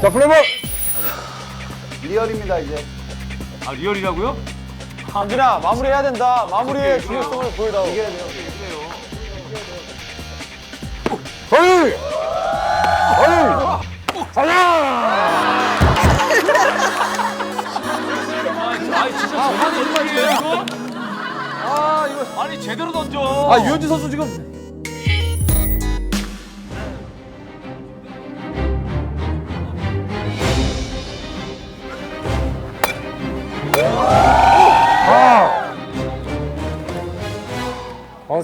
자, 플레이볼! 리얼입니다 이제. 아 리얼이라고요? 강진아 마무리해야 된다. 마무리의 중요성을 보여다오. 서희! 서희! 아니 진짜 제대로 던지네 이거? 아 이거 아니 제대로 던져. 아, 유현진 선수 지금.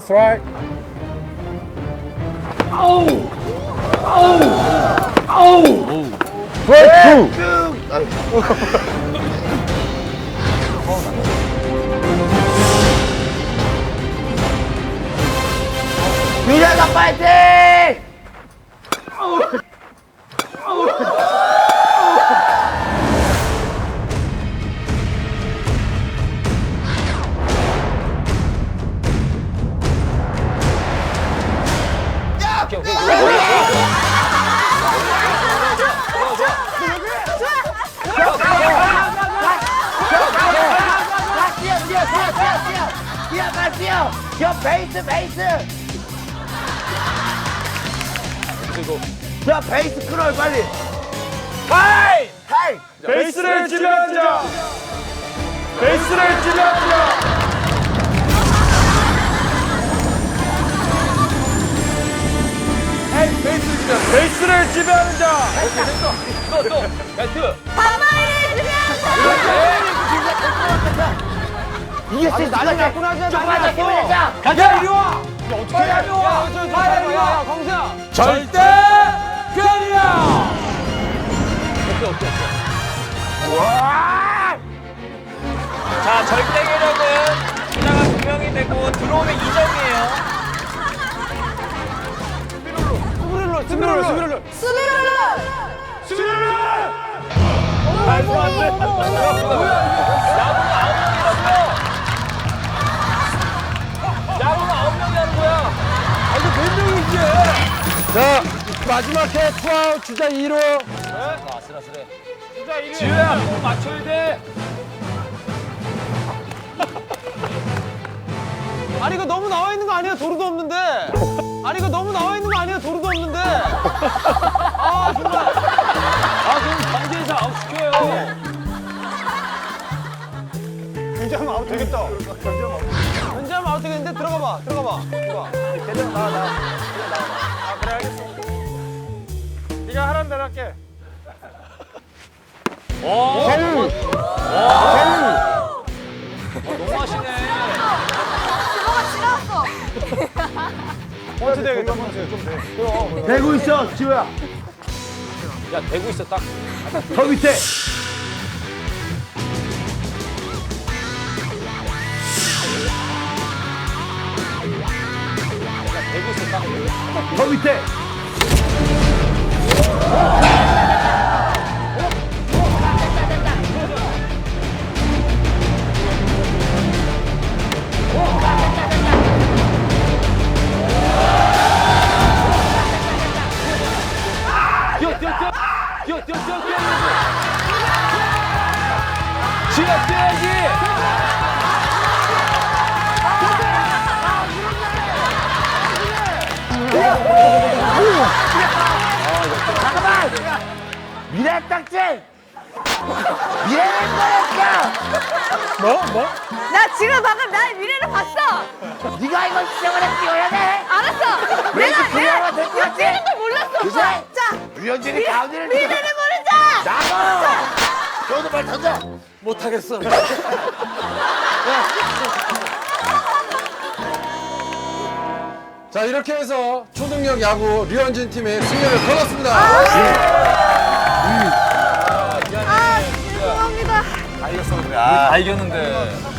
On strike. Strike two. 유재석 파이팅! 뛰어 뛰어 뛰어 빨리 뛰어 뛰어 베이스 베이스 자 베이스 끌어요 빨리. 하이! 하이. 베이스를 자. 베이스를 지배하는 지배하는 자. 또또 배트. 이게 진짜 난리 났구나, 진짜 좀 난리 맞아 났어. 자 가자 이리 와. 어떻게 해? 이리 와. 야, 이리 와. 광수야. 절대 괴리야! 자 절대 괴력은 주자가 두 명이 되고 들어오면 2점이에요. 스미롤러, 스미롤러, 스미롤러. 스미롤러! 말도 안 돼. 야구는 9명이 하는 거야. 아, 이거 몇 명이 이게? 자, 마지막 해 투아웃 주자 2루. 지효야 꼭 맞춰야 돼. 아니 이거 너무 나와 있는 거 아니야? 도루도 없는데. 아니 이거 너무 나와 있는 거 아니야? 도루도 없는데. 아 정말. 아 그럼 관계에서 아웃 시켜요. 견제하면 아웃 되겠다. 견제하면 아웃 되겠는데 들어가 봐. 들어가 봐. 들어가. 대장 나와 나와. 아 그래 알겠어. 네가 하라는 대로 할게. 너무 되겠다. 펀치 좀 돼. 대고 있어 지호야 야 대고 있어 딱. 저 밑에 대고 있어 딱. 저 밑에 지효 뛰어야지. 미래 딱지 미래는 거였어 나 지금 방금 나의 미래를 봤어. 네가 이걸 시작을 했 뛰어야 돼 알았어. 왜 내가 내가 됐지? 뛰는 걸 몰랐어. 오빠. 자, 유현진이 가운데를 미래를 모르자. 나가 저도 빨리 던져 못하겠어. 자, 이렇게 해서 초능력 야구 류현진 팀의 승리를 거뒀습니다. 아, 죄송합니다. 다 이겼는데.